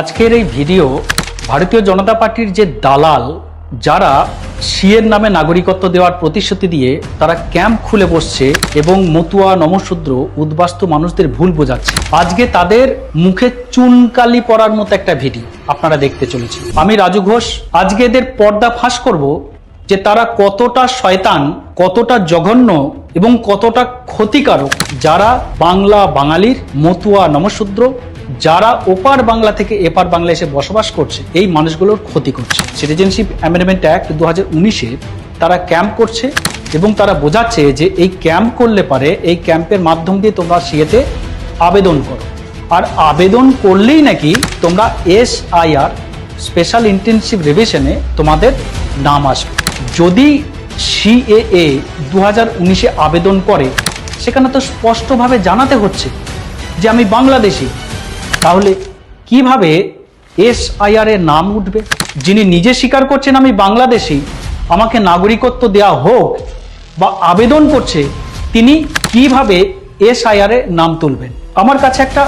আজকের এই ভিডিও ভারতীয় জনতা পার্টির যে দালাল, যারা সিএর নামে নাগরিকত্ব দেওয়ার প্রতিশ্রুতি দিয়ে তারা ক্যাম্প খুলে বসছে এবং মতুয়া নমশূদ্র উদ্বাস্তু মানুষদের ভুল বোঝাচ্ছে। আজকে তাদের মুখে চুনকালি পড়ার মতো একটা ভিডিও আপনারা দেখতে চলেছি আমি রাজু ঘোষ, আজকে এদের পর্দা ফাঁস করব যে তারা কতটা শয়তান, কতটা জঘন্য এবং কতটা ক্ষতিকারক যারা বাংলা বাঙালির মতুয়া নমশূদ্র যারা ওপার বাংলা থেকে এপার বাংলা এসে বসবাস করছে, এই মানুষগুলোর ক্ষতি করছে। সিটিজেনশিপ অ্যামেন্ডমেন্ট অ্যাক্ট দু হাজার উনিশে তারা ক্যাম্প করছে এবং তারা বোঝাচ্ছে যে এই ক্যাম্প করলে পারে এই ক্যাম্পের মাধ্যম দিয়ে তোমরা সিএতে আবেদন করো। আর আবেদন করলেই নাকি তোমরা S I R special intensive রিভিশনে তোমাদের নাম আসবে। যদি সিএএ দু হাজার উনিশে আবেদন করে, সেখানে তো স্পষ্টভাবে জানাতে হচ্ছে যে আমি বাংলাদেশি। তাহলে কীভাবে এসআইআর এর নাম উঠবে? যিনি নিজে স্বীকার করছেন আমি বাংলাদেশি, আমাকে নাগরিকত্ব দেওয়া হোক বা আবেদন করছে, তিনি কীভাবে এসআইআর এর নাম তুলবেন? আমার কাছে একটা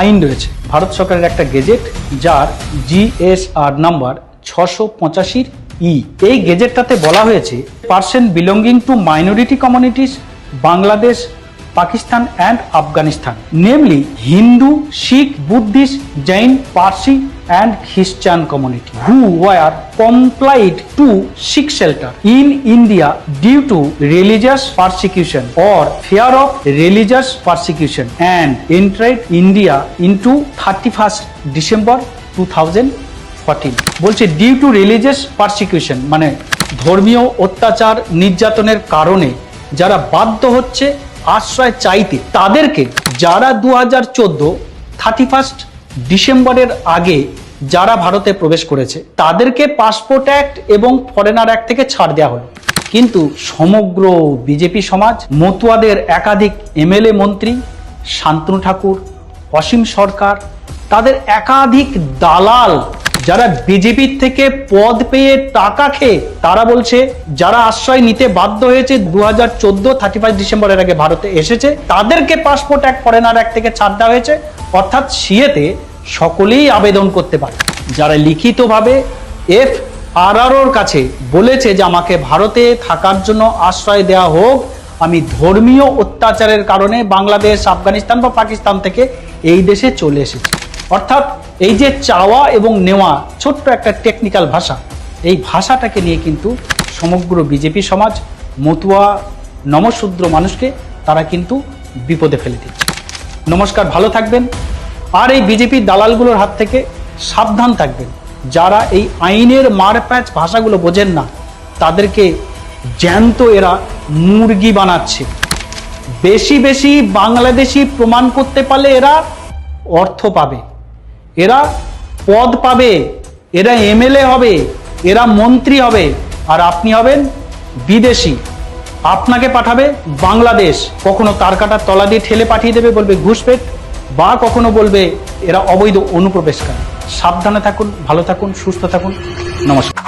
আইন রয়েছে। ভারত সরকারের একটা গেজেট যার জিএসআর নাম্বার ছশো পঁচাশির ই। এই গেজেটটাতে বলা হয়েছে person belonging to minority communities, Bangladesh Pakistan and Afghanistan namely Hindu, Sikh, Buddhist, Jain, Parsi and Christian community who were complied to seek shelter in India due to religious persecution or fear of religious persecution and entered India in to thirty first December two thousand fourteen বলছে due to religious persecution মানে ধর্মীয় অত্যাচার, নির্যাতনের কারণে যারা বাধ্য হচ্ছে আশ্রয় চাইতে তাদেরকে যারা দু হাজার চোদ্দ থার্টি ফার্স্ট ডিসেম্বরের আগে যারা ভারতে প্রবেশ করেছে, তাদেরকে পাসপোর্ট অ্যাক্ট এবং ফরেনার অ্যাক্ট থেকে ছাড় দেওয়া হলো। কিন্তু সমগ্র বিজেপি সমাজ, মতুয়াদের একাধিক এমএলএ মন্ত্রী, শান্তনু ঠাকুর, অসীম সরকার, তাদের একাধিক দালাল যারা বিজেপির থেকে পদ পেয়ে টাকা খেয়ে, তারা বলছে, যারা আশ্রয় নিতে বাধ্য হয়েছে দু হাজার চোদ্দ থার্টি ফাইভ ডিসেম্বরের আগে ভারতে এসেছে, তাদেরকে পাসপোর্ট এক ফরেনার এক থেকে ছাড় দেওয়া হয়েছে। অর্থাৎ সিএতে সকলেই আবেদন করতে পারে। যারা লিখিতভাবে এফ আরআরওর কাছে বলেছে যে আমাকে ভারতে থাকার জন্য আশ্রয় দেওয়া হোক, আমি ধর্মীয় অত্যাচারের কারণে বাংলাদেশ, আফগানিস্তান বা পাকিস্তান থেকে এই দেশে চলে এসেছি। অর্থাৎ এই যে চাওয়া এবং নেওয়া ছোট্ট একটা টেকনিক্যাল ভাষা, এই ভাষাটাকে নিয়ে কিন্তু সমগ্র বিজেপি সমাজ মতুয়া, নমশূদ্র মানুষকে তারা কিন্তু বিপদে ফেলে দিচ্ছে। নমস্কার, ভালো থাকবেন। আর এই বিজেপির দালালগুলোর হাত থেকে সাবধান থাকবেন। যারা এই আইনের মারপ্যাচ ভাষাগুলো বোঝেন না, তাদেরকে জ্যান্ত এরা মুরগি বানাচ্ছে। বেশি বেশি বাংলাদেশি প্রমাণ করতে পারলে এরা অর্থ পাবে। এরা পদ পাবে, এরা এমএলএ হবে, এরা মন্ত্রী হবে, আর আপনি হবেন বিদেশি। আপনাকে পাঠাবে বাংলাদেশ। কখনো তারকাটার তলা দিয়ে ঠেলে পাঠিয়ে দেবে, বলবে ঘুষপেট বা কখনো বলবে এরা অবৈধ অনুপ্রবেশকারী। সাবধানে থাকুন, ভালো থাকুন, সুস্থ থাকুন। নমস্কার।